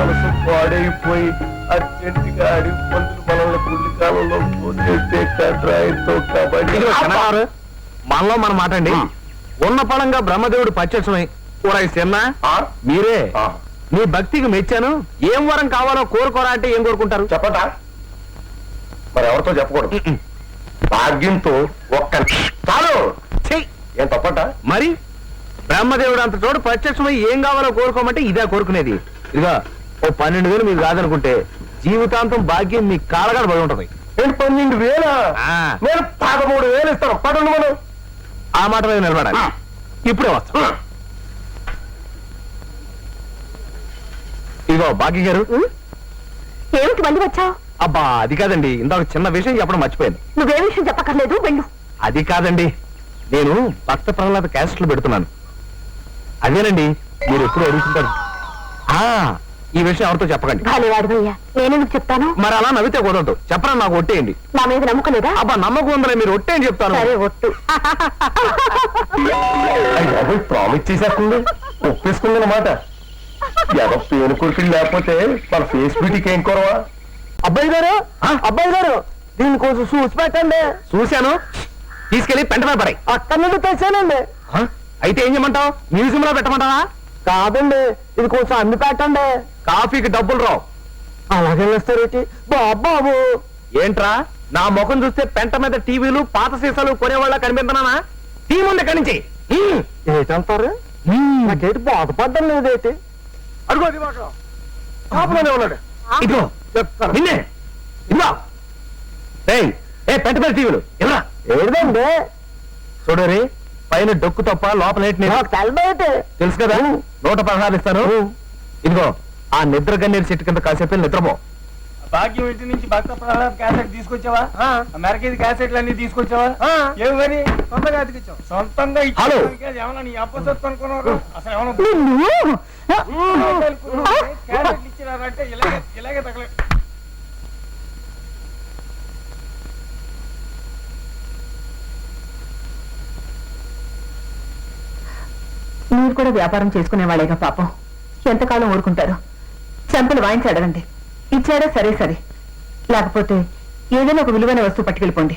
మనసు పాడైపోయి అర్జెంటుగా అడిగి పంతులు మనల్ని కాలంలో పోతే కట్రాయితో కబడ్డీ. ఇదిగో మనలో మనం మాటండి ఉన్న పడంగా బ్రహ్మదేవుడు పచ్చమై ఊరై చిన్న ఆ? మీరే ఆ, మీ భక్తికి మెచ్చాను. ఏం వరం కావాలో కోరుకోరా అంటే ఏం కోరుకుంటారు? చెప్పటా మరి ఎవరితో చెప్పకూడదు. భాగ్యంతో ఒక్క చాలు! ఏం తప్పట? మరి బ్రహ్మదేవుడు అంత చోటు ప్రత్యక్షమై ఏం కావాలో కోరుకోమంటే ఇదే కోరుకునేది. ఇదిగా ఓ పన్నెండు వేలు మీకు కాదనుకుంటే జీవితాంతం భాగ్యం మీ కాలగాడ పడి ఉంటది. నేను పన్నెండు వేల. నేను పదమూడు వేలు ఇస్తాను. పదండి మనం. ఆ మాట మీద నిలబడాలి. ఇప్పుడే వస్తా. ఇదిగో భాగ్య గారు. ఏమిటి మళ్ళీ వచ్చావు? అబ్బా అది కాదండి. ఇందాక చిన్న విషయం చెప్పడం మర్చిపోయాను. నువ్వే విషయం చెప్పక్కర్లేదు వెళ్ళు. అది కాదండి. నేను భక్త ప్రహ్లాద క్యాస్ట్లు పెడుతున్నాను. అదేనండి మీరు ఎప్పుడు అడుగుతుంటారు. ఆ ఈ విషయం ఎవరితో చెప్పకండి. భాలేవాడివయ్యా నేనెందుకు చెప్తాను? మరి అలా నవ్వితే కుదరదు. చెప్పరా నాకు ఒట్టేయండి. నా మీద నమ్మకలేదా? అబ్బా నమ్మకం ఉందలే మీరు ఒట్టేయని చెప్తాను. సరే ఒట్టు. ప్రామిస్ చేసేస్తుంది. ఒప్పేసుకుంది అనమాట ఎదో పేను కొడుకులు లేకపోతే మన ఫేస్ బ్యూటీకి ఏం కొరవా? అబ్బాయి గారు? అబ్బాయి గారు దీని కొంచెం చూసి పెట్టండి. చూశాను. తీసుకెళ్ళి పెంట మీద పడాయి. అక్కడి నుండి తెచ్చానండి. అయితే ఏం చేయమంటావు? మ్యూజియం లో పెట్టమంటావా? కాదండి ఇది కొంచెం అమ్మి పెట్టండి కాఫీకి డబ్బులు రావు. అలాగే వేస్తారేంటి బాబు ఏంట్రా? నా ముఖం చూస్తే పెంట మీద టీవీలు పాత సీసాలు కొనేవాళ్ళ కనిపిస్తున్నానా టీ ముందు ఎక్కడి నుంచి. ఏంటంటారు? నాకేంటి బాధపడ్డం లేదేంటి? అడుగు అది మాట షాపులోనే ఉన్నాడు. ఇదిగో చెప్తాను. నిన్నే. ఇదిగో. ఏయ్ ఏ పెంట మీద టీవీలు. ఎవరా? ఏదండి చూడరి పైన డొక్కు తప్ప లోపల? తెలుసు కదా? నూట పదహారు ఇస్తాను. ఇదిగో ఆ నిద్ర గన్నేరు చెట్టు కింద కాసేపు నిద్రపో. భాగ్యం ఇంటి నుంచి భక్త ప్రహ్లాద్ క్యాసెట్ తీసుకొచ్చావా? అమెరికా క్యాసెట్లు అన్ని తీసుకొచ్చావా? ఏమి మరి? సొంతంగా అతికిచ్చావు. సొంతంగా హలో. ఏమన్నా నీ అప్పసొత్తు అనుకున్నారు అసలు ఏమన్నా క్యాసెట్లు ఇచ్చినారంటే ఇలాగే ఇలాగే తగలే మీరు కూడా వ్యాపారం చేసుకునే వాళ్ళేగా పాపం. ఎంతకాలం ఊరుకుంటారు? చెంపలు వాయించి అడగండి. ఇచ్చారా సరే సరే. లేకపోతే ఏదైనా ఒక విలువైన వస్తువు పట్టుకెళ్ళిపోండి.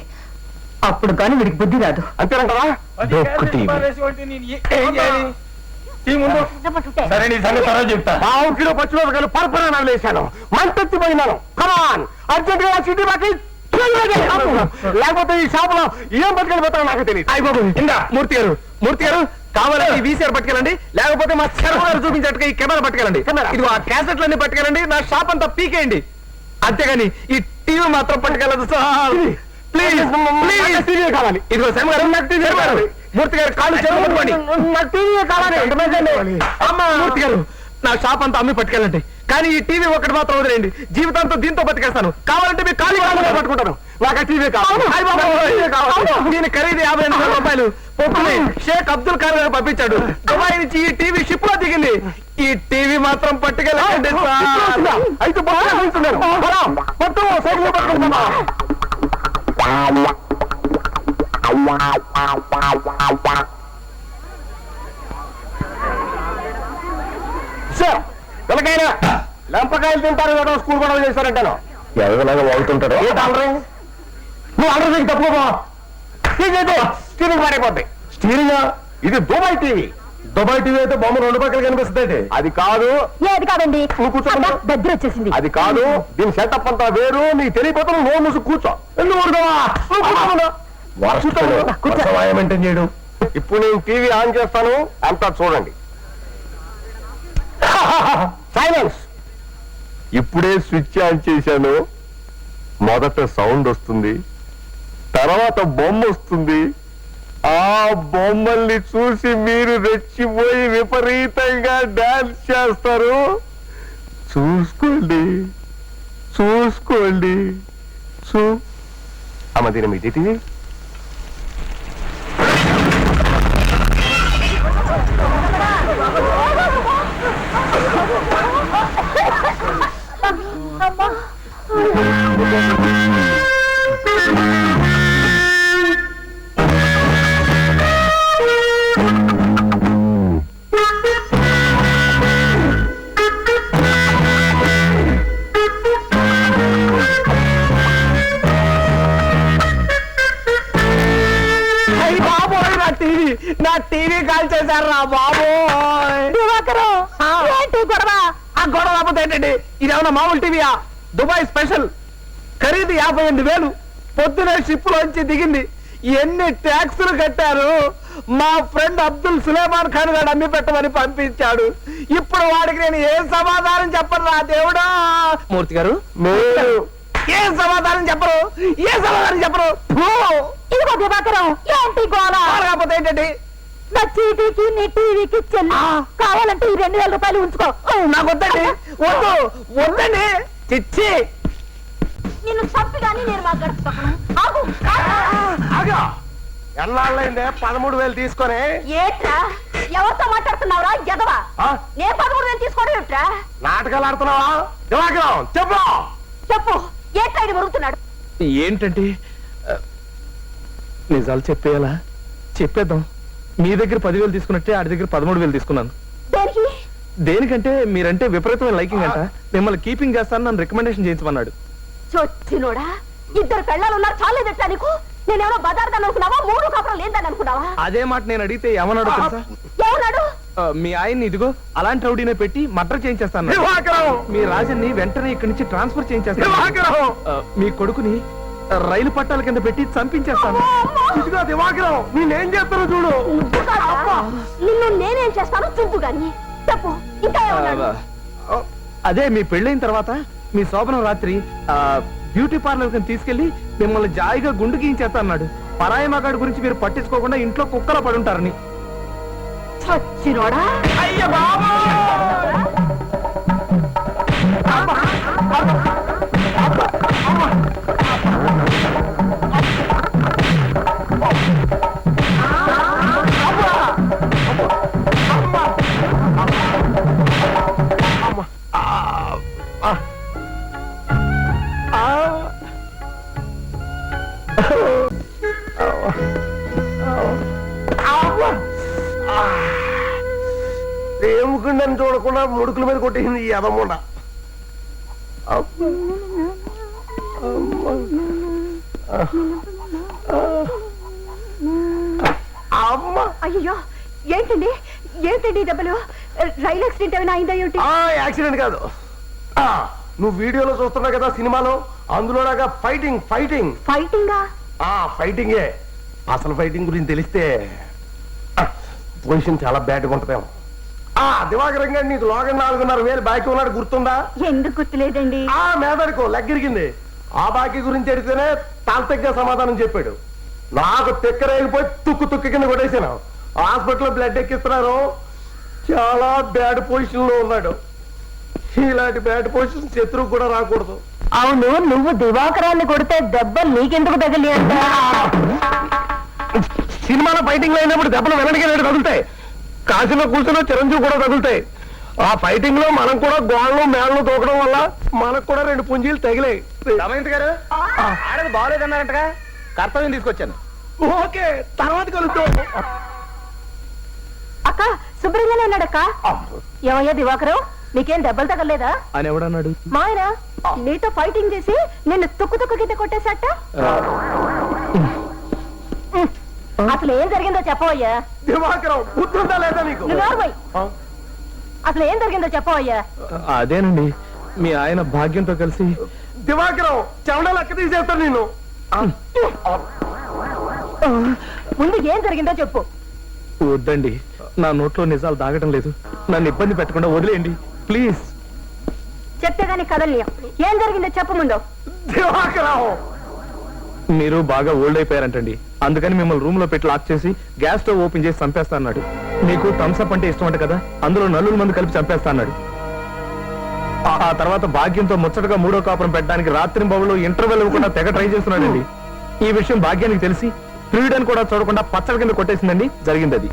అప్పుడు గాని వీడికి బుద్ధి రాదు. సరే నీ సంగతి తర్వాత చెప్తా. పావు కిలో పచ్చిమిరపకాయలు పరపర నవ్వులేశాను మంటెత్తిపోయినాను కమాన్ అర్జెంట్గా సిటీ బాకి లేకపోతే ఈ షాపులో ఏం పట్టుకెళ్ళిపోతారో నాకు తెలియదు అయిపోయి ఇందా మూర్తి గారు మూర్తి గారు కావాలంటే ఈ వీసీఆర్ పట్టుకెళ్ళండి. లేకపోతే మా గారు చూపించట్టుగా ఈ కెమెరా పట్టుకెళ్ళండి. ఇది ఆ క్యాసెట్లన్నీ పట్టుకెళ్ళండి. నా షాప్ అంతా పీకేయండి. అంతేగాని ఈ టీవీ మాత్రం పట్టుకెళ్ళదు సార్. ప్లీజ్ ప్లీజ్ టీవీ కావాలి. ఇదిగో శర్మ గారు నాకు టీవీ కావాలి. మూర్తి గారు కాళ్ళు నాకు టీవీ కావాలి. అమ్మా. మూర్తి గారు. నా షాప్ అంతా అమ్మి పట్టుకెళ్ళండి. కానీ ఈ టీవీ ఒకటి మాత్రం వదిలేండి జీవితాంతం దీంతో బతికేస్తాను. కావాలంటే మీ ఖాళీ కాలంలో పట్టుకుంటాను. ఆ టీవీ కావాలి. దీని ఖరీదు యాభై ఎనిమిది రూపాయలు పొప్పుని షేక్ అబ్దుల్ ఖాన్ గారు పంపించాడు. దుబాయ్ నుంచి ఈ టీవీ షిప్లో దిగింది. ఈ టీవీ మాత్రం పట్టుకెళ్ళండి. అయితే. మొత్తం సైకిల్ పట్టుకుంటున్నా. సార్ లంపకాయలు తింటారు స్కూల్ గొడవ చేశారంటాను ఎవరిలాగా వాగుతుంటారో? నువ్వు అల్లరి చేసి తప్పుకో స్టీరింగ్ పాడైపోద్ది. స్టీరింగ్? ఇది దుబాయ్ టీవీ. దుబాయ్ టీవీ అయితే బొమ్మ రెండు పక్కల కనిపిస్తుంది అది కాదు. ఏది కాదండి. నువ్వు కూర్చోమ్మా. దగ్గర వచ్చేసింది. అది కాదు. దీని సెటప్ అంతా వేరు. నీకు తెలియకపోతే నువ్వు మూసి కూర్చో. ఎందుకు. కూర్చో. మెయింటైన్ చేయడం? ఇప్పుడు నేను టీవీ ఆన్ చేస్తాను. అంతా చూడండి. సైలెన్స్ ఇప్పుడే స్విచ్ ఆన్ చేశాను. మొదట సౌండ్ వస్తుంది. తర్వాత బొమ్మ వస్తుంది. ఆ బొమ్మల్ని చూసి మీరు రెచ్చిపోయి విపరీతంగా డాన్స్ చేస్తారు. చూసుకోండి. చూసుకోండి. చూ. అమ్మ దీని ఇది. టీవీ పడ్డారా బాబోయ్. దివాకరు ఏంటి గొడవ? ఆ గొడవ లేకపోతే ఏంటండి? ఇది ఏమన్నా మామూలు టీవీయా? Dubai special. ఖరీదు యాభై ఎనిమిది వేలు. పొద్దునే షిప్ లోంచి దిగింది. ఎన్ని ట్యాక్సులు కట్టారు? మా ఫ్రెండ్ అబ్దుల్ సులేమాన్ ఖాన్ గారు అమ్మి పెట్టమని పంపించాడు. ఇప్పుడు వాడికి నేను ఏం సమాధానం చెప్పను రా దేవుడా? మూర్తి గారు. మీరు ఏం సమాధానం చెప్పరు? ఏ సమాధానం చెప్పరు! ఇదిగో దివాకరం ఏంటి గోళ కాకపోతే ఏంటండి? నా చీటీకి నీ టీవీకి చెల్లి. కావాలంటే ఈ రెండు వేల రూపాయలు ఉంచుకో. నాకు వద్దండి. వద్దు వద్దండి. చిచ్చి. నిన్ను చంపి కానీ నేను మాట్లాడుతున్నాను. ఆగు ఆగా. ఎన్నాళ్ళైందే పదమూడు వేలు తీసుకొని? ఏట్రా? ఎవరితో మాట్లాడుతున్నావురా? ఎదవా? నేను పదమూడు వేలు తీసుకోవడం ఏట్రా? నాటకాలు ఆడుతున్నావా? చెప్పు. చెప్పు. ఏట్రా ఇది మరుగుతున్నాడు ఏంటంటే నిజాలు చెప్పేయాలా? చెప్పేద్దాం. మీ దగ్గర పదివేలు తీసుకున్నట్టే ఆడి దగ్గర పదమూడు వేలు తీసుకున్నాను. దేనికి దేనికంటే మీరంటే విపరీతమైన లైకింగ్ అంట. మిమ్మల్ని కీపింగ్ చేస్తాను నన్ను రికమెండేషన్ చేయించమన్నాడు. చొచ్చినోడా? ఇద్దరు పెళ్ళాలు ఉన్నారు నీకు? నేనేమో బదార్థాన్ని అనుకున్నావా? మూడు కాపురం లేదని అనుకున్నావా? అదే మాట నేను అడిగితే ఏమన్నాడు తెలుసా ఏమన్నాడు మీ ఆయన్ని ఇదిగో అలాంటి రౌడీనే పెట్టి మర్డర్ చేయించేస్తాను మీ రాజన్ని వెంటనే ఇక్కడి నుంచి ట్రాన్స్ఫర్ చేయించేస్తాను. మీ కొడుకుని రైలు పట్టాల కింద పెట్టి చంపించేస్తాను. ఇదిగో దివాకరం నేనేం చేస్తాను చూడు? నిన్ను నేనేం చేస్తాను చూపు గాని. చెప్పు ఇంకా అదే మీ పెళ్ళైన తర్వాత మీ శోభనం రాత్రి ఆ బ్యూటీ పార్లర్ కింద తీసుకెళ్ళి మిమ్మల్ని జాయిగా గుండు గీయించేస్తా అన్నాడు. పరాయి మగాడి గురించి మీరు పట్టించుకోకుండా ఇంట్లో కుక్కల పడుంటారని. చచ్చినోడా? అయ్య బాబా ఏముకుండని చూడకుండా ముడుకుల మీద కొట్టేసింది ఈ అదమ్ముండ అమ్మ. అయ్యో ఏంటండి? ఏంటండి దెబ్బలు? రైలు యాక్సిడెంట్ ఏమైనా అయిందా ఏమిటి? యాక్సిడెంట్ కాదు. నువ్వు వీడియోలో చూస్తున్నావు కదా సినిమాలో? అందులోలాగా ఫైటింగ్ ఫైటింగ్. ఫైటింగా? ఆ ఫైటింగే. అసలు ఫైటింగ్ గురించి తెలిస్తే పొజిషన్ చాలా బ్యాడ్గా ఉంటుందేమో. ఆ దివాకరం గారు నీకు లోగన్ నాలుగున్నర వేలు బాకీ ఉన్నాడు గుర్తుందా? ఎందుకు గుర్తులేదండి? ఆ మేదడుకో లెగ్గిరిగింది ఆ బాకీ గురించి అడిగితేనే తాంతగ్గా సమాధానం చెప్పాడు. నాకు తిక్కరేగిపోయి తుక్కు తుక్కు కింద కొట్టేశాను. హాస్పిటల్లో బ్లడ్ ఎక్కిస్తున్నారు. చాలా బ్యాడ్ పొజిషన్లో ఉన్నాడు. ఇలాంటి బ్యాడ్ పొజిషన్ శత్రువు కూడా రాకూడదు. అవును నువ్వు దివాకరాన్ని కొడితే దెబ్బలు నీకెందుకు తగిలి అంట సినిమాలో ఫైటింగ్లో అయినప్పుడు దెబ్బలు వెనడికి తగులుతాయి. కాశీలో కూర్చున్న చిరంజీవి కూడా తగులుతాయి. ఆ ఫైటింగ్లో మనం కూడా గోళ్ళు మేళ్ళు తోకడం వల్ల మనకు కూడా రెండు పుంజీలు తగిలాయి. రమేంద్ర గారు ఆడది బాగోలేదన్నారంటగా? కర్తవ్యం తీసుకొచ్చాను. ఓకే తర్వాత కలుద్దాం. అక్క శుభ్రంగానే ఉన్నాడక్క. ఏమయ్యా దివాకరం నీకేం దెబ్బలు తగలేదా? అని ఎవడన్నాడు మా ఆయన నీతో ఫైటింగ్ చేసి నిన్ను తుక్కు తుక్కు కింద కొట్టేశాట? అసలు ఏం జరిగిందో చెప్పవయ్యా. దివాకరం లేదా నీకు? నువ్వు నోర్మోయ్. ఆ? అసలు ఏం జరిగిందో చెప్పవయ్యా. అదేనండి. మీ ఆయన భాగ్యంతో కలిసి దివాకరం చెమట లెక్క తీసేస్తాను నేను ముందు ఏం జరిగిందో చెప్పు. వద్దండి. నా నోట్లో నిజాలు దాగటం లేదు. నన్ను ఇబ్బంది పెట్టకుండా వదిలేయండి. ప్లీజ్. చెప్తే గానీ కదలియం. ఏం జరిగిందో చెప్పు ముందు. దివాకరం! మీరు బాగా ఓల్డ్ అయిపోయారంటండి. అందుకని మిమ్మల్ని రూమ్లో పెట్టి లాక్ చేసి గ్యాస్ స్టవ్ ఓపెన్ చేసి చంపేస్తా అన్నాడు. మీకు థమ్స్అప్ అంటే ఇష్టం అంట కదా అందులో నలుగురు మంది కలిపి చంపేస్తా అన్నాడు. ఆ- తర్వాత భాగ్యంతో ముచ్చటగా మూడో కాపురం పెట్టడానికి రాత్రి బాబులో ఇంటర్వెల్ ఇవ్వకుండా తెగ ట్రై చేస్తున్నాడండి. ఈ విషయం భాగ్యానికి తెలిసి ఫ్రీడన్ కూడా చూడకుండా పచ్చడి కింద కొట్టేసిందండి. జరిగింది అది.